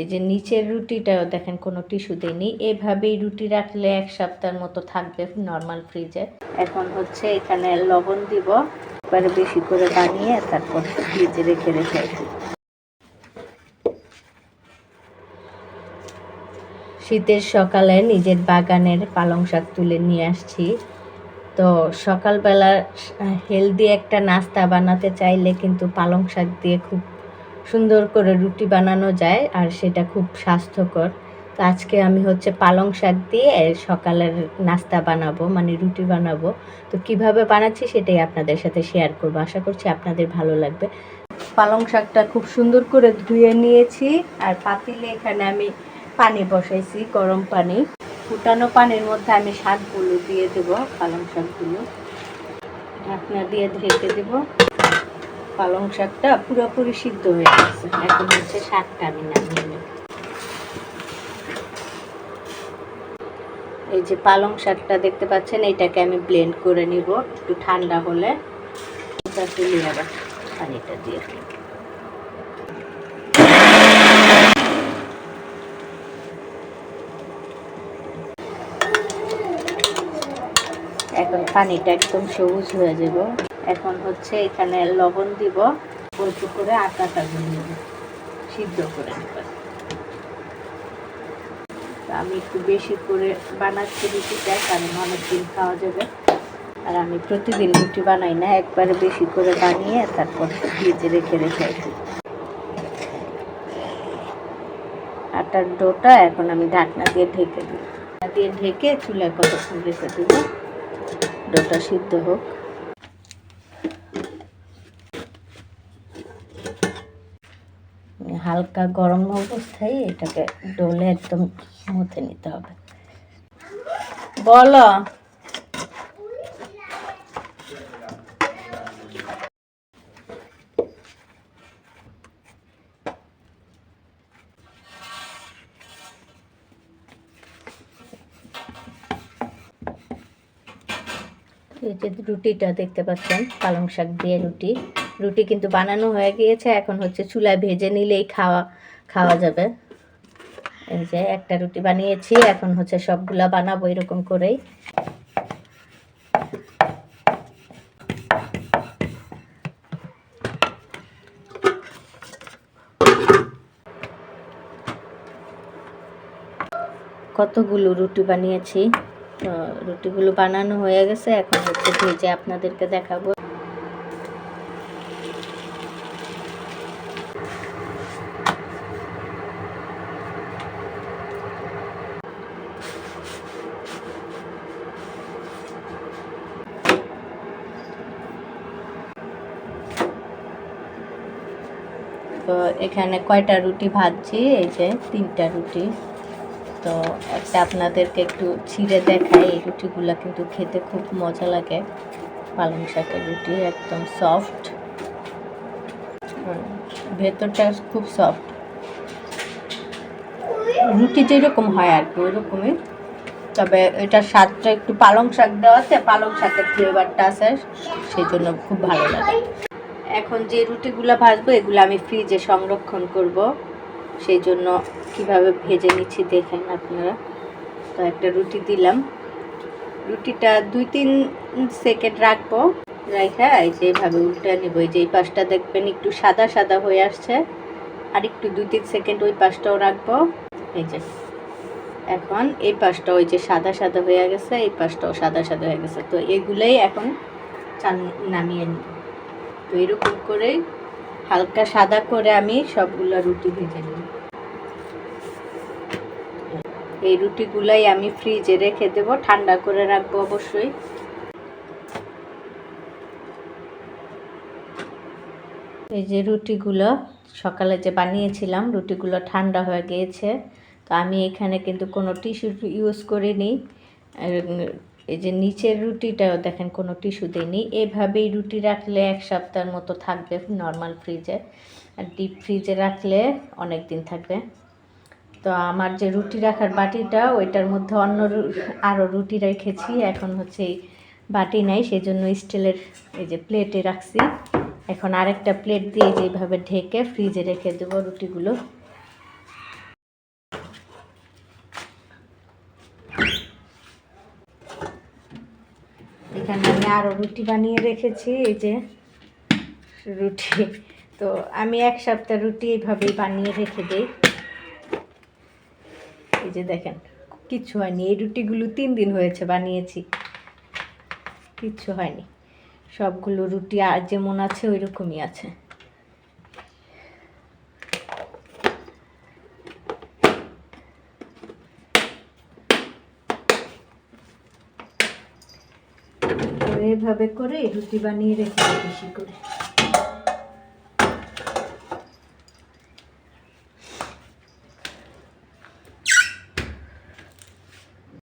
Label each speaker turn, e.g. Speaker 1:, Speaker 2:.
Speaker 1: এই যে নিচের রুটিটাও দেখেন কোনো টিস্যু দেয়নি। এভাবেই রুটি রাখলে এক সপ্তাহের মতো থাকবে নর্মাল ফ্রিজে এখন হচ্ছে এখানে লবণ দিব, এবারে বেশি করে বানিয়ে তারপর ফ্রিজে রেখে রেখে শীতের সকালে নিজের বাগানের পালং শাক তুলে নিয়ে আসছি। তো সকালবেলা হেলদি একটা নাস্তা বানাতে চাইলে কিন্তু পালং শাক দিয়ে খুব সুন্দর করে রুটি বানানো যায় আর সেটা খুব স্বাস্থ্যকর। তো আজকে আমি হচ্ছে পালং শাক দিয়ে সকালের নাস্তা বানাবো মানে রুটি বানাবো। তো কীভাবে বানাচ্ছি সেটাই আপনাদের সাথে শেয়ার করব। আশা করছি আপনাদের ভালো লাগবে। পালং শাকটা খুব সুন্দর করে ধুয়ে নিয়েছি আর পাতিলে এখানে আমি পানি বসাইছি, গরম পানি। ফুটানো পানির মধ্যে আমি শাকগুলো দিয়ে দেবো, পালং শাকগুলো। ঢাকনা দিয়ে ঢেকে দেবো। পালং শাকটা পুরোপুরি সিদ্ধ হয়ে গেছে। এখন হচ্ছে শাকটা আমি নামিয়ে নেব। এই যে পালং শাকটা দেখতে পাচ্ছেন, এটাকে আমি ব্লেন্ড করে নিব, একটু ঠান্ডা হলে। আবার পানিটা দিয়ে এখন পানিটা একদম সবুজ হয়ে যাব। এখন হচ্ছে এখানে লবণ দিব। অল্প করে আটাটা দিয়ে নেব সিদ্ধ করে নেব। আমি একটু বেশি করে বানাচ্ছি রুটিটা, কারণ অনেকদিন খাওয়া যাবে। আর আমি প্রতিদিন রুটি বানাই না, একবারে বেশি করে বানিয়ে তারপর ফ্রিজে রেখে রেখে আটার ডোটা এখন আমি ঢাকনা দিয়ে ঢেকে দিই। ঢাকনা দিয়ে ঢেকে চুলায় কতক্ষণ রেখে দেবো? ডোটা সিদ্ধ হোক। হালকা গরম অবস্থায় এটাকে ডোলে একদম মথে নিতে হবে। বলো। এই যে রুটিটা দেখতে পাচ্ছেন, পালং শাক দিয়ে রুটি। রুটি কিন্তু বানানো হয়ে গিয়েছে, এখন হচ্ছে চুলায় ভেজে নিলেই খাওয়া খাওয়া যাবে। এই যে একটা রুটি বানিয়েছি, এখন হচ্ছে সবগুলা বানাবো এরকম করেই। কতগুলো রুটি বানিয়েছি? তো রুটিগুলো বানানো হয়ে গেছে, এখন হচ্ছে ভেজে আপনাদেরকে দেখাবো। তো এখানে কয়টা রুটি ভাজছি? এই যে তিনটা রুটি। তো একটা আপনাদেরকে একটু ছিঁড়ে দেখাই, এই রুটিগুলো কিন্তু খেতে খুব মজা লাগে। পালং শাকের রুটি একদম সফট ভেতরটা খুব সফট রুটি যেরকম হয় আর কি, ওইরকমই। তবে এটার স্বাদটা একটু পালং শাক দেওয়াতে পালং শাকের ফ্লেভারটা আছে সেই জন্য খুব ভালো লাগে। এখন যে রুটিগুলো ভাজবো, এগুলো আমি ফ্রিজে সংরক্ষণ করব। সেই জন্য কীভাবে ভেজে নিচ্ছি দেখেন আপনারা। তো একটা রুটি দিলাম। রুটিটা দুই তিন সেকেন্ড রাখব। রাখা এই যে এইভাবে উল্টে নেব। এই যে এই পাশটা দেখবেন একটু সাদা সাদা হয়ে আসছে। আর একটু দুই তিন সেকেন্ড ওই পাশটাও রাখব। এই যে এখন এই পাশটা ওই যে সাদা সাদা হয়ে গেছে, এই পাশটাও সাদা সাদা হয়ে গেছে। তো এগুলোই এখন নামিয়ে নিব। তো এরকম করে হালকা সাদা করে আমি সবগুলো রুটি ভেজে নিই। এই রুটিগুলাই আমি ফ্রিজে রেখে দেবো, ঠান্ডা করে রাখব অবশ্যই। এই যে রুটিগুলো সকালে যে বানিয়েছিলাম, রুটিগুলো ঠান্ডা হয়ে গিয়েছে। তো আমি এখানে কিন্তু কোনো টিস্যু ইউজ করিনি। এই যে নিচের রুটিটাও দেখেন কোনো টিস্যু দেয়নি। এভাবেই রুটি রাখলে এক সপ্তাহের মতো থাকবে নর্মাল ফ্রিজে আর ডিপ ফ্রিজে রাখলে অনেক দিন থাকবে। তো আমার যে রুটি রাখার বাটিটা, ওইটার মধ্যে অন্য আরও রুটি রেখেছি। এখন হচ্ছে বাটি নাই সেই জন্য স্টিলের এই যে প্লেটে রাখছি। এখন আরেকটা প্লেট দিয়ে যেভাবে ঢেকে ফ্রিজে রেখে দেবো রুটিগুলো। এখানে আমি আরও রুটি বানিয়ে রেখেছি, এই যে রুটি। তো আমি এক সপ্তাহ রুটি এইভাবেই বানিয়ে রেখে দিই। এই যে দেখেন কিচ্ছু হয়নি। এই রুটিগুলো তিন দিন হয়েছে বানিয়েছি। কিচ্ছু হয়নি। সবগুলো রুটি আর যেমন আছে ওই রকমই আছে। তো এইভাবে করে রুটি বানিয়ে রেখে দিই বেশি করে।